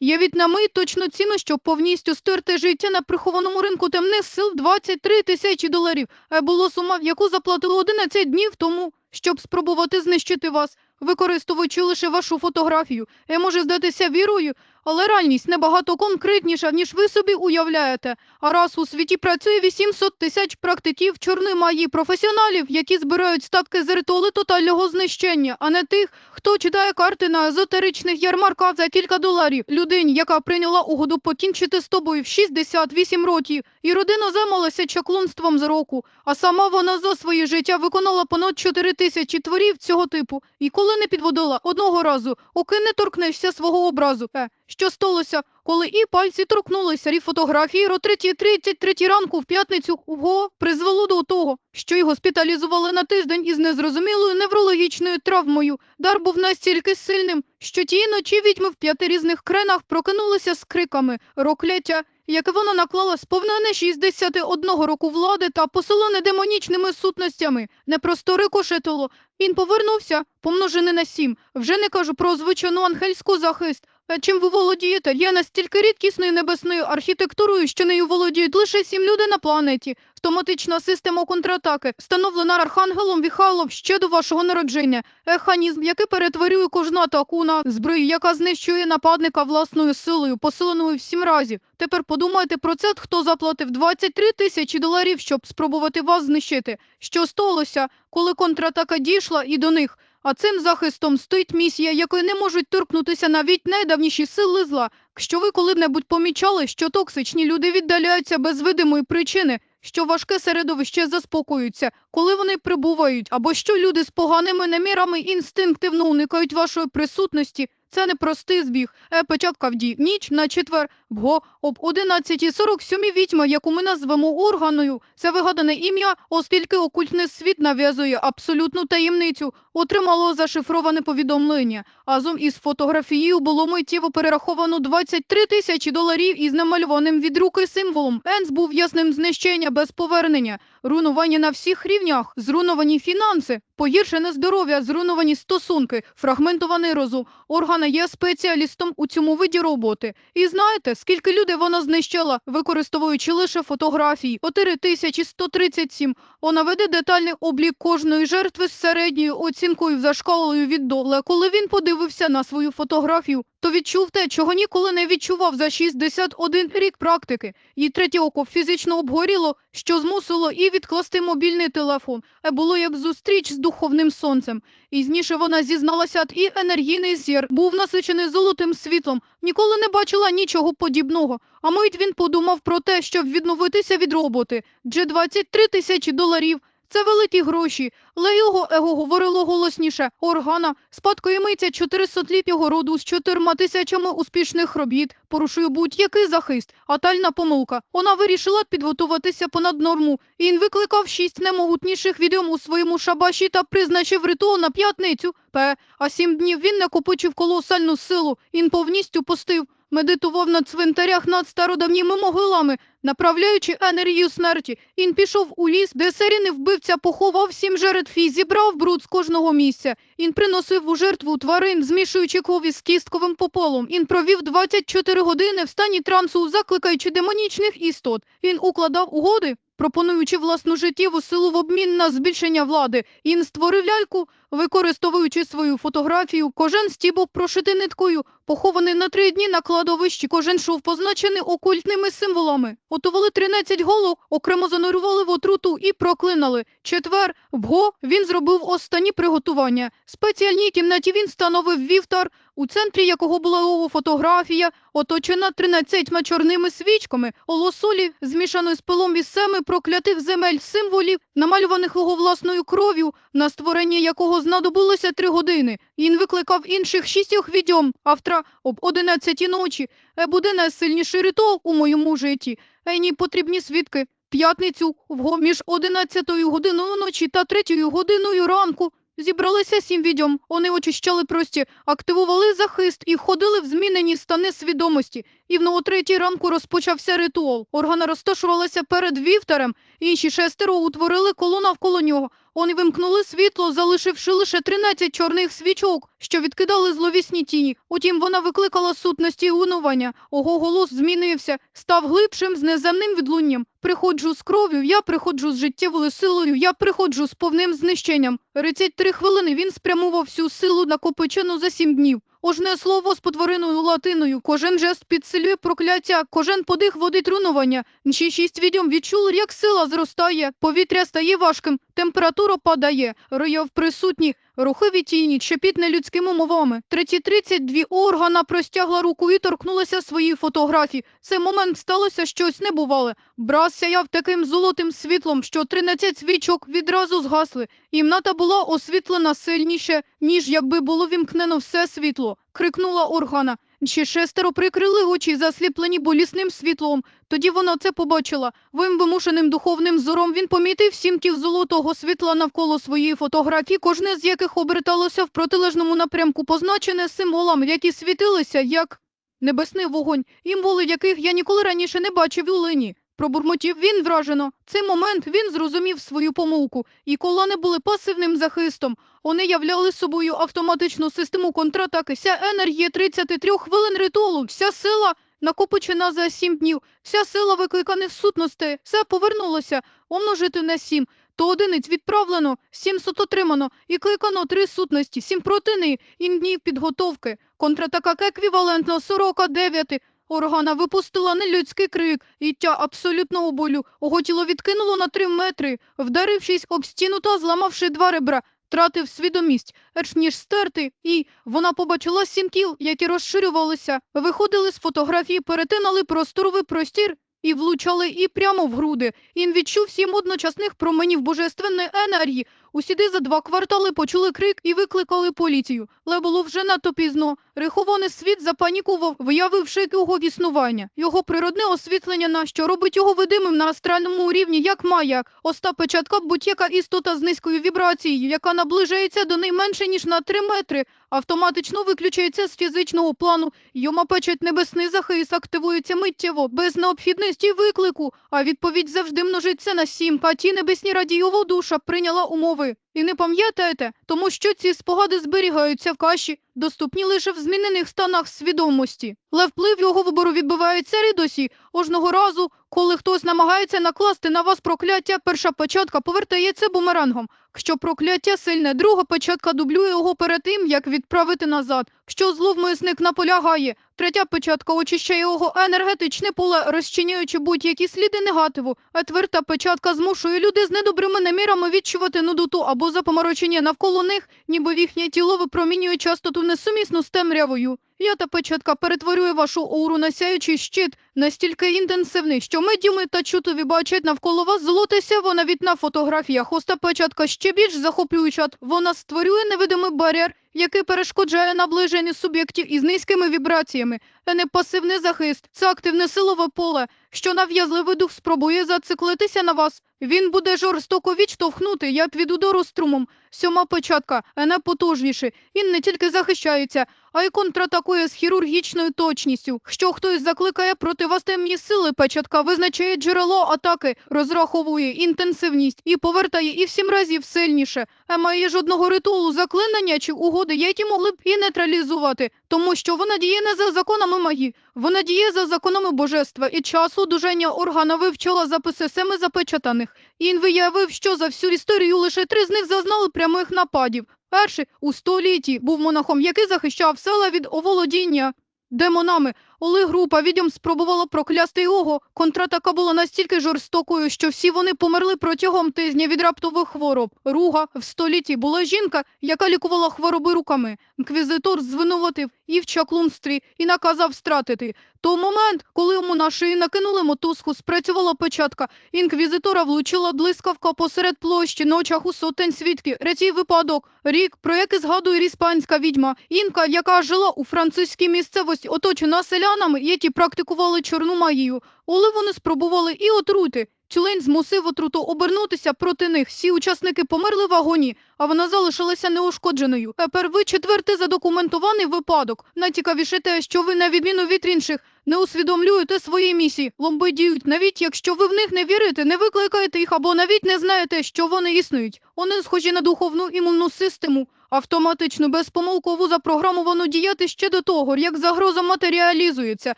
Є від нами точно ціну, щоб повністю стерти життя на прихованому ринку темних сил 23 тисячі доларів. А Було сума, яку заплатили 11 днів тому, щоб спробувати знищити вас, використовуючи лише вашу фотографію. Я Може здатися вірою, але реальність набагато конкретніша, ніж ви собі уявляєте. А раз у світі працює 800 тисяч практиків чорної магії професіоналів, які збирають статки з ритуали тотального знищення, а не тих, хто читає карти на езотеричних ярмарках за кілька доларів. Людині, яка прийняла угоду покінчити з тобою в 68 років, і родина займалася чаклунством з року, а сама вона за своє життя виконала понад 4 тисячі творів цього типу, і коли не підводила одного разу, оки не торкнешся свого образу. Е, що сталося, коли і пальці торкнулися і фотографії о 3.33 ранку в п'ятницю го призвело до того, що його госпіталізували на тиждень із незрозумілою неврологічною травмою. Дар був настільки сильним, що тієї ночі відьми в п'яти різних кренах прокинулися з криками «Рокляття!», яке вона наклала сповнене 61 року влади та посилене демонічними сутностями. Не просто рикошетило. Він повернувся, помножений на сім. Вже не кажу про звичайну ангельську захист. Чим ви володієте? Є настільки рідкісною небесною архітектурою, що нею володіють лише сім людей на планеті. Автоматична система контратаки, встановлена архангелом Віхалом ще до вашого народження. Еханізм, який перетворює кожну атаку на зброю, яка знищує нападника власною силою, посиленою в сім разів. Тепер подумайте про це, хто заплатив 23 тисячі доларів, щоб спробувати вас знищити. Що сталося, коли контратака дійшла і до них? А цим захистом стоїть місія, якої не можуть торкнутися навіть найдавніші сили зла. Якщо ви коли-небудь помічали, що токсичні люди віддаляються без видимої причини, що важке середовище заспокоюється, коли вони прибувають, або що люди з поганими намірами інстинктивно уникають вашої присутності. Це не простий збіг. Е, початка в дій. Ніч на четвер. Вго об 11.47 відьма, яку ми назвемо органою. Це вигадане ім'я, оскільки окультний світ нав'язує абсолютну таємницю. Отримало зашифроване повідомлення. Разом із фотографією було миттєво перераховано 23 тисячі доларів із намальованим від руки символом. Енс був ясним знищення без повернення. Руйнування на всіх рівнях, зруйновані фінанси, погіршене здоров'я, зруйновані стосунки, фрагментований розум. Органа є спеціалістом у цьому виді роботи. І знаєте, скільки людей вона знищила, використовуючи лише фотографії? 4137. Вона веде детальний облік кожної жертви з середньою оцінкою за шкалою від доле. Коли він подивився на свою фотографію, то відчув те, чого ніколи не відчував за 61 рік практики. Її третє око фізично обгоріло, що змусило і відкласти мобільний телефон. А було як зустріч з духовним сонцем. Пізніше вона зізналася, і енергійний зір був насичений золотим світлом. Ніколи не бачила нічого подібного. А мить він подумав про те, щоб відновитися від роботи. Дже 23 тисячі доларів. Це великі гроші, але його его говорило голосніше. Органа, спадкоємиця 400-літнього роду з чотирма тисячами успішних робіт, порушує будь-який захист. Атальна помилка. Вона вирішила підготуватися понад норму. Він викликав шість немогутніших відьом у своєму шабаші та призначив ритуал на п'ятницю. П. А сім днів він накопичив колосальну силу. Він повністю постив. Медитував на цвинтарях над стародавніми могилами, направляючи енергію смерті. Він пішов у ліс, де серійний вбивця поховав сім жертв і зібрав бруд з кожного місця. Він приносив у жертву тварин, змішуючи крові з кістковим пополом. Він провів 24 години в стані трансу, закликаючи демонічних істот. Він укладав угоди, пропонуючи власну життєву силу в обмін на збільшення влади. Він створив ляльку, використовуючи свою фотографію. Кожен стібок прошитий ниткою, похований на три дні на кладовищі. Кожен шов позначений окультними символами. Готували 13 голов, окремо занурювали в отруту і проклинали. Четвер, вго, він зробив останні приготування. В спеціальній кімнаті він встановив вівтар, у центрі якого була його фотографія, оточена 13 чорними свічками, олосолі, змішаною з пилом із семи проклятих земель символів, намалюваних його власною кров'ю, на створення якого знадобилося три години. Він викликав інших шістьох відьом, автра об 11 ночі. Е, буде найсильніший ритуал у моєму житті. Ені потрібні свідки. П'ятницю, між 11 годиною ночі та 3 годиною ранку. Зібралися сім відьом. Вони очищали прості, активували захист і входили в змінені стани свідомості. І в третій ранку розпочався ритуал. Органа розташувалася перед вівтарем. Інші шестеро утворили коло навколо нього. Вони вимкнули світло, залишивши лише 13 чорних свічок, що відкидали зловісні тіні. Утім, вона викликала сутності і унування. Ого голос змінився, став глибшим з неземним відлунням. Приходжу з кров'ю, я приходжу з життєвою силою, я приходжу з повним знищенням. 33 хвилини він спрямував всю силу накопичену за сім днів. Ожне слово з потвориною латиною, кожен жест підсилює прокляття, кожен подих водить рунування. Нші шість відьом відчули, як сила зростає, повітря стає важким, температура падає, рояв присутні, рухові тіні, шепіт нелюдськими мовами. Треті тридцять дві органа простягла руку і торкнулася своїй фотографії. Цей момент сталося щось небувале. Браз сяяв таким золотим світлом, що 13 свічок відразу згасли. Імната була освітлена сильніше, ніж якби було вімкнено все світло. Крикнула органа. Ще шестеро прикрили очі, засліплені болісним світлом. Тоді вона це побачила. Вим вимушеним духовним зором він помітив сімків золотого світла навколо своєї фотографії, кожне з яких оберталося в протилежному напрямку, позначене символами, які світилися як небесний вогонь, імволи яких я ніколи раніше не бачив у лині. Пробурмотів він вражено. Цей момент він зрозумів свою помилку, і колани були пасивним захистом. Вони являли собою автоматичну систему контратаки. Вся енергія 33 хвилин ритуалу, вся сила накопичена за 7 днів, вся сила викликаних сутностей, все повернулося, умножити на 7. То одиниць відправлено, 700 отримано, і кликано три сутності, 7 протини, і днів підготовки. Контратака еквівалентно 49. Органа випустила нелюдський крик, і тя абсолютного болю. Його тіло відкинуло на три метри, вдарившись об стіну та зламавши два ребра, тратив свідомість, аж ніж стерти, і вона побачила сім які розширювалися, виходили з фотографії, перетинали просторовий простір і влучали і прямо в груди. Він відчув сім одночасних променів божественної енергії. Усіди за два квартали почули крик і викликали поліцію. Але було вже надто пізно. Рихований світ запанікував, виявивши його існування. Його природне освітлення на що робить його видимим на астральному рівні, як маяк. Оста печатка будь-яка істота з низькою вібрацією, яка наближається до неї менше, ніж на три метри, автоматично виключається з фізичного плану. Йома печать небесний захист активується миттєво, без необхідності виклику, а відповідь завжди множиться на сім. А ті небесні радієва душа прийняла умови. такой І не пам'ятаєте, тому що ці спогади зберігаються в каші, доступні лише в змінених станах свідомості. Але вплив його вибору відбувається і досі. Кожного разу, коли хтось намагається накласти на вас прокляття, перша печатка повертається бумерангом. Якщо прокляття сильне, друга печатка дублює його перед тим, як відправити назад. Якщо зловмисник наполягає, третя печатка очищає його енергетичне поле, розчиняючи будь-які сліди негативу, а тверта печатка змушує людей з недобрими намірами відчувати нудоту або запоморочення навколо них, ніби їхнє тіло випромінює частоту несумісну з темрявою. П'ята печатка перетворює вашу ауру на сяючий щит настільки інтенсивний, що медіуми та чутові бачать навколо вас золотися вона навіть на фотографіях. Оста печатка ще більш захоплююча. Вона створює невидимий бар'єр, який перешкоджає наближенню суб'єктів із низькими вібраціями. Це не пасивний захист, це активне силове поле, що нав'язливий дух спробує зациклитися на вас. Він буде жорстоко відштовхнути, як від удару струмом. Сьома печатка, потужніше. Він не тільки захищається, а й контратакує з хірургічною точністю. Що хтось закликає проти вас темні сили, печатка визначає джерело атаки, розраховує інтенсивність і повертає і в сім разів сильніше. А має жодного ритуалу заклинання чи угоди, які могли б і нейтралізувати, тому що вона діє не за законами магії, вона діє за законами божества і часу дуження органа вивчила записи семи запечатаних. Він виявив, що за всю історію лише три з них зазнали прямих нападів. Перший у столітті був монахом, який захищав села від оволодіння демонами. Коли група відьом спробувала проклясти його, контратака була настільки жорстокою, що всі вони померли протягом тижня від раптових хвороб. Руга в столітті була жінка, яка лікувала хвороби руками. Інквізитор звинуватив і в чаклунстві і наказав стратити. То момент, коли йому на шиї накинули мотузку, спрацювала печатка. Інквізитора влучила блискавка посеред площі на очах у сотень свідків. Третій випадок, рік, про який згадує іспанська відьма. Інка, яка жила у французькій місцевості, оточена селянами, які практикували чорну магію. Коли вони спробували і отрути, Тюлень змусив отруту обернутися проти них. Всі учасники померли в агоні, а вона залишилася неушкодженою. Тепер ви четвертий задокументований випадок. Найцікавіше те, що ви, на відміну від інших, не усвідомлюєте свої місії. Ломби діють, навіть якщо ви в них не вірите, не викликаєте їх або навіть не знаєте, що вони існують. Вони схожі на духовну імунну систему, автоматично безпомилково запрограмовано діяти ще до того, як загроза матеріалізується.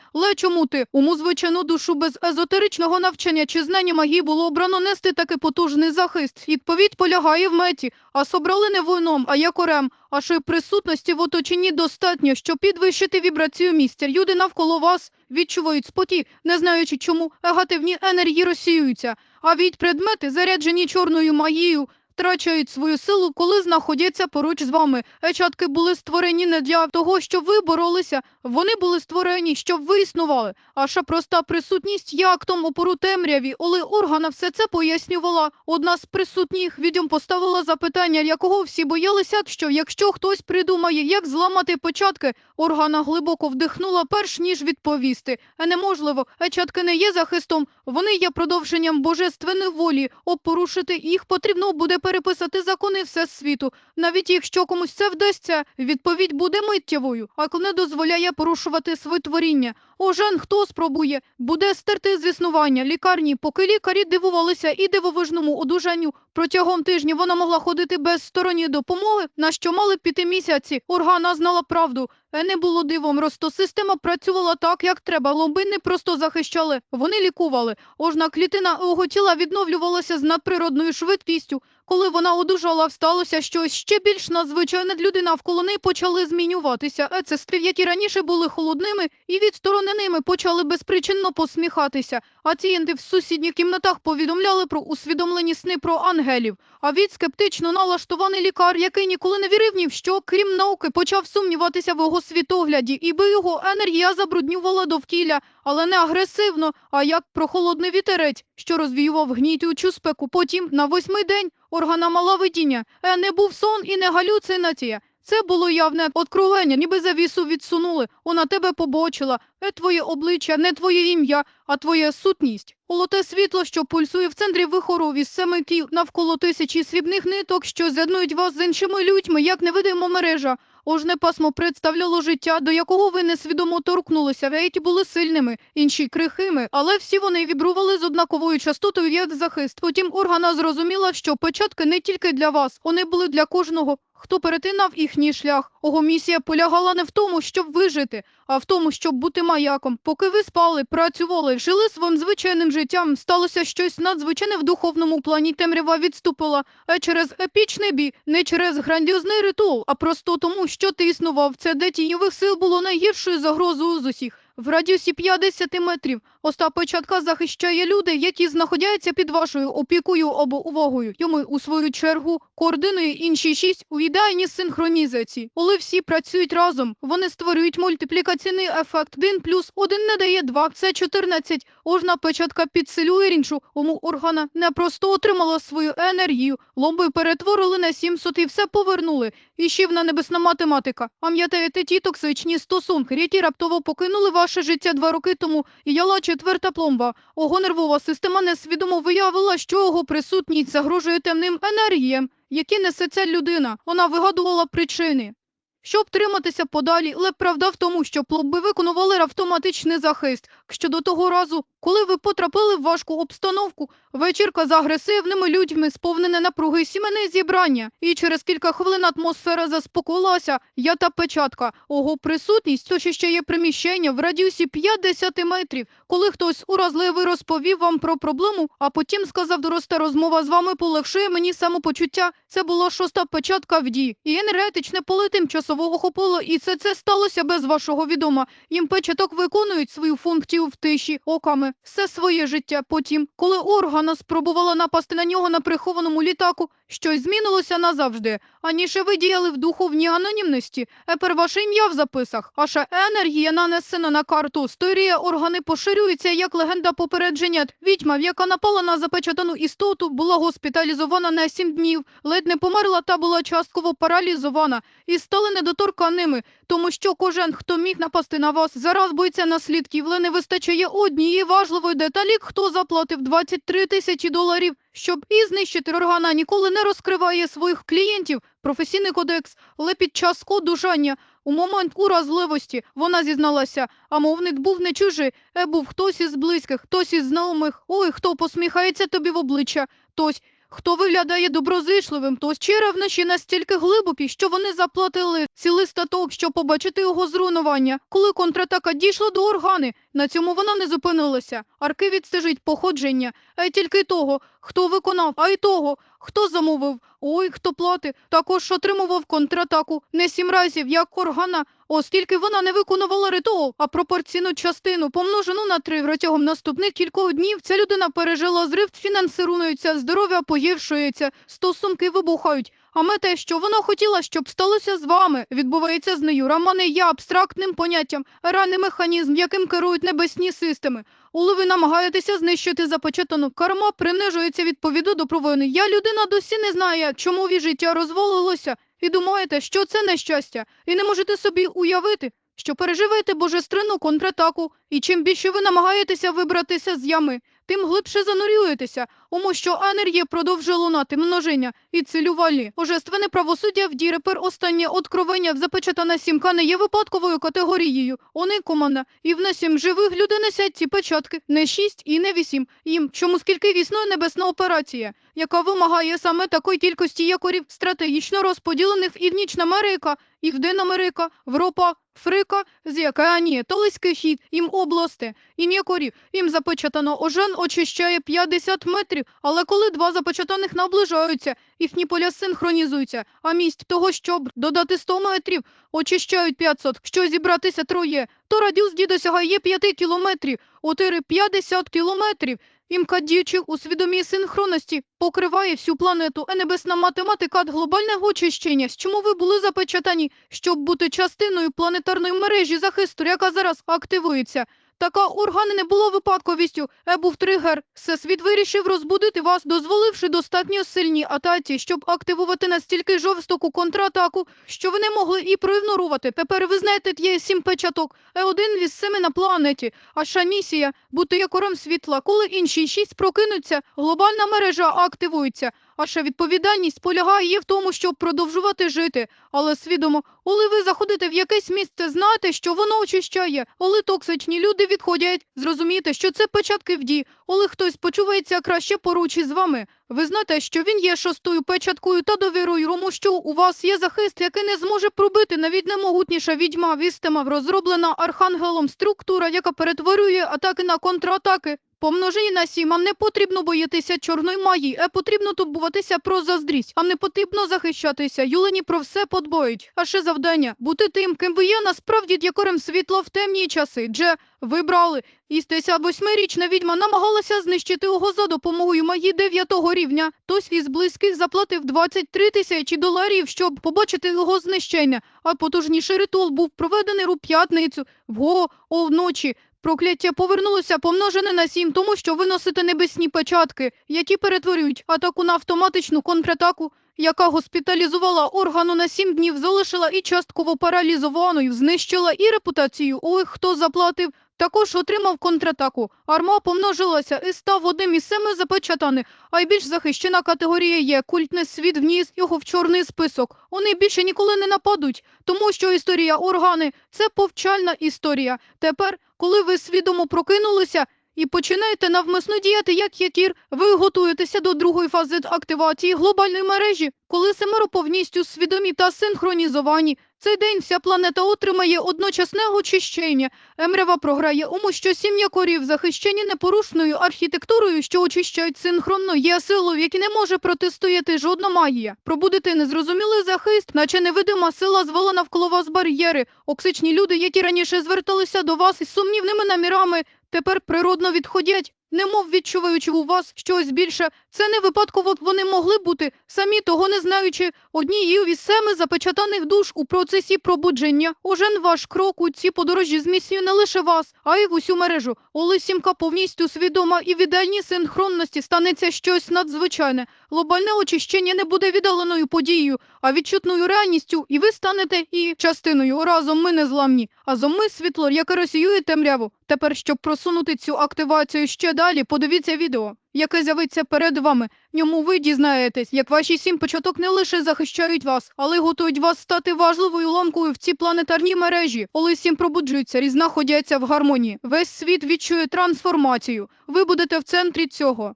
Але чому ти уму звичайну душу без езотеричного навчання чи знання магії було обрано нести такий потужний захист? Відповідь полягає в меті, а собрали не воїном, а якорем. Вашої присутності в оточенні достатньо, щоб підвищити вібрацію місця. Люди навколо вас відчувають спокій, не знаючи чому негативні енергії розсіюються, а від предмети, заряджені чорною магією, втрачають свою силу, коли знаходяться поруч з вами. Ечатки були створені не для того, щоб ви боролися. Вони були створені, щоб ви існували. Ваша проста присутність є актом опору темряві. Оли органа все це пояснювала. Одна з присутніх відьом поставила запитання, якого всі боялися, що якщо хтось придумає, як зламати початки, органа глибоко вдихнула, перш ніж відповісти. Е, Неможливо, ечатки не є захистом, вони є продовженням божественної волі. Об порушити їх потрібно буде переписати закони всесвіту. Навіть якщо комусь це вдасться, відповідь буде миттєвою, а не дозволяє порушувати своє творіння. Ожен, хто спробує, буде стерти з існування лікарні, поки лікарі дивувалися і дивовижному одужанню. Протягом тижня вона могла ходити без сторонньої допомоги, на що мали піти місяці. Органа знала правду. Е, Не було дивом, ростосистема працювала так, як треба. Лоби не просто захищали, вони лікували. Ожна клітина його тіла відновлювалася з надприродною швидкістю. Коли вона одужала, сталося щось ще більш надзвичайне люди навколо неї почали змінюватися. Ецестрів, які раніше були холодними і відстороненими, почали безпричинно посміхатися. А цієнти в сусідніх кімнатах повідомляли про усвідомлені сни про ангелів. А від скептично налаштований лікар, який ніколи не вірив ні в що, крім науки, почав сумніватися в його світогляді, іби його енергія забруднювала довкілля, але не агресивно, а як прохолодний вітерець, що розвіював гнітючу спеку. Потім, на восьмий день, органа мала видіння. Е, не був сон і не галюцинація. Це було явне откровення, ніби завісу відсунули. Вона тебе побочила. Не твоє обличчя, не твоє ім'я, а твоя сутність. Олоте світло, що пульсує в центрі вихору із семи кіл навколо тисячі срібних ниток, що з'єднують вас з іншими людьми, як невидима мережа. Ожне пасмо представляло життя, до якого ви несвідомо торкнулися. Вейті були сильними, інші крихими, але всі вони вібрували з однаковою частотою як захист. Потім органа зрозуміла, що початки не тільки для вас, вони були для кожного. Хто перетинав їхній шлях? Ого місія полягала не в тому, щоб вижити, а в тому, щоб бути маяком. Поки ви спали, працювали, жили своїм звичайним життям, сталося щось надзвичайне в духовному плані. Темрява відступила а через епічний бій, не через грандіозний ритуал, а просто тому, що ти існував. Це де тіньових сил було найгіршою загрозою з усіх. В радіусі 50 метрів Остап початка захищає люди, які знаходяться під вашою опікою або увагою. Йому у свою чергу координує інші шість у ідеальній синхронізації. Коли всі працюють разом, вони створюють мультиплікаційний ефект. Один плюс один не дає два. Це 14. Ожна початка підсилює іншу. Тому органа не просто отримала свою енергію, ломби перетворили на 700 і все повернули. І ще небесна математика. Пам'ятаєте ті токсичні стосунки, які раптово покинули ваше життя два роки тому. І яла четверта пломба. Ого нервова система несвідомо виявила, що його присутність загрожує темним енергіям, які несе ця людина. Вона вигадувала причини. Щоб триматися подалі, але правда в тому, що пломби виконували автоматичний захист. Що до того разу, коли ви потрапили в важку обстановку, вечірка з агресивними людьми, сповнене напруги сімейне зібрання, і через кілька хвилин атмосфера заспокоїлася, я та печатка. Ого, присутність, то ще є приміщення в радіусі 50 метрів. Коли хтось уразливий розповів вам про проблему, а потім сказав, доросте розмова з вами полегшує мені самопочуття. Це була шоста печатка в дії. І енергетичне поле тимчасово охопило, і це це сталося без вашого відома. Їм печаток виконують свою функцію в тиші, оками, все своє життя. Потім, коли органа спробувала напасти на нього на прихованому літаку, щось змінилося назавжди. Аніше ви діяли в духовній анонімності. Епер ваше ім'я в записах. Ваша енергія нанесена на карту. Сторія органи поширюється як легенда попередження. Відьма, яка напала на запечатану істоту, була госпіталізована на сім днів, ледь не померла та була частково паралізована і стали недоторканими. тому що кожен, хто міг напасти на вас, зараз боїться наслідків, але не вистачає однієї важливої деталі, хто заплатив 23 тисячі доларів, щоб і знищити органа ніколи не розкриває своїх клієнтів, професійний кодекс, але під час кодужання у момент уразливості вона зізналася, а мовник був не чужий, е був хтось із близьких, хтось із знайомих, ой, хто посміхається тобі в обличчя, хтось, хто виглядає доброзичливим, хтось чи ревнощі настільки глибокі, що вони заплатили цілий статок, щоб побачити його зруйнування. Коли контратака дійшла до органи, на цьому вона не зупинилася. Арки відстежить походження, а й тільки того, хто виконав, а й того, хто замовив, ой, хто платить, також отримував контратаку не сім разів, як органа, оскільки вона не виконувала ритуал, а пропорційну частину, помножену на три протягом наступних кількох днів, ця людина пережила зрив, фінансирується, здоров'я погіршується, стосунки вибухають. А ми те, що вона хотіла, щоб сталося з вами, відбувається з нею. Романи є абстрактним поняттям, реальний механізм, яким керують небесні системи. Коли ви намагаєтеся знищити започатану, карма принижується відповіду до провини. Я людина досі не знає, чому від життя розвалилося, і думаєте, що це нещастя, і не можете собі уявити, що переживаєте божественну контратаку, і чим більше ви намагаєтеся вибратися з ями, тим глибше занурюєтеся, тому що енергія продовжує лунати множення і цілювалі. Божественне правосуддя в дірепер останнє откровення в запечатана сімка не є випадковою категорією. Вони команда. І в сім живих людей несять ці печатки. Не шість і не вісім. Їм, чому скільки існує небесна операція, яка вимагає саме такої кількості якорів, стратегічно розподілених і в Нічна Америка, і в Ден Америка, Європа, Фрика, з якані, Толиський хід, їм области, їм якорів, їм запечатано ожен очищає 50 метрів, але коли два запечатаних наближаються, їхні поля синхронізуються, а місць того, щоб додати 100 метрів, очищають 500, що зібратися троє, то радіус дій досягає 5 кілометрів, отири 50 кілометрів. Імка діючих у свідомій синхронності покриває всю планету, а небесна математика глобального очищення. З чому ви були запечатані, щоб бути частиною планетарної мережі захисту, яка зараз активується? Така органи не було випадковістю, е був тригер. Всесвіт вирішив розбудити вас, дозволивши достатньо сильні атаці, щоб активувати настільки жорстоку контратаку, що ви не могли і проігнорувати. Тепер ви знаєте, є сім печаток, е один із семи на планеті. Ваша місія бути якорем світла. Коли інші шість прокинуться, глобальна мережа активується. Ваша відповідальність полягає в тому, щоб продовжувати жити, але свідомо, коли ви заходите в якесь місце, знайте, що воно очищає. Коли токсичні люди відходять, зрозумійте, що це початки в дії. Коли хтось почувається краще поруч із вами, ви знаєте, що він є шостою печаткою та довірою, тому що у вас є захист, який не зможе пробити навіть наймогутніша відьма вістема, розроблена архангелом структура, яка перетворює атаки на контратаки. Помножені на сім, вам не потрібно боятися чорної магії, а потрібно турбуватися про заздрість, а не потрібно захищатися. Юлені про все подбають. А ще завдання бути тим, ким ви є насправді якорем світла в темні часи. Дже вибрали. І 58-річна відьма намагалася знищити його за допомогою магії 9 рівня. Хтось із близьких заплатив 23 тисячі доларів, щоб побачити його знищення. А потужніший ритуал був проведений у п'ятницю, вго, вночі. Прокляття повернулося помножене на сім, тому що ви носите небесні печатки, які перетворюють атаку на автоматичну контратаку, яка госпіталізувала органу на сім днів, залишила і частково паралізованою, знищила і репутацію. Ой, хто заплатив, також отримав контратаку. Арма помножилася і став одним із семи запечатаних. А й більш захищена категорія є культний світ вніс його в чорний список. Вони більше ніколи не нападуть, тому що історія органи це повчальна історія. Тепер, коли ви свідомо прокинулися і починаєте навмисно діяти як якір, ви готуєтеся до другої фази активації глобальної мережі, коли семеро повністю свідомі та синхронізовані. Цей день вся планета отримає одночасне очищення. Емрява програє, тому що сім якорів захищені непорушною архітектурою, що очищають синхронно, є силою, які не може протистояти жодна магія. Пробудити незрозумілий захист, наче невидима сила звела навколо вас бар'єри. Оксичні люди, які раніше зверталися до вас із сумнівними намірами, тепер природно відходять. Немов відчуваючи у вас щось більше. Це не випадково вони могли бути, самі того не знаючи, однією із семи запечатаних душ у процесі пробудження. Ожен ваш крок у ці подорожі зміцнює не лише вас, а й в усю мережу. Олесімка повністю свідома і в ідеальній синхронності станеться щось надзвичайне. Глобальне очищення не буде віддаленою подією, а відчутною реальністю, і ви станете і частиною. Разом ми незламні, а ми світло, яке розсіює темряву. Тепер, щоб просунути цю активацію ще далі, подивіться відео, яке з'явиться перед вами. В ньому ви дізнаєтесь, як ваші сім початок не лише захищають вас, але готують вас стати важливою ланкою в цій планетарній мережі. Коли сім пробуджуються і знаходяться в гармонії. Весь світ відчує трансформацію. Ви будете в центрі цього.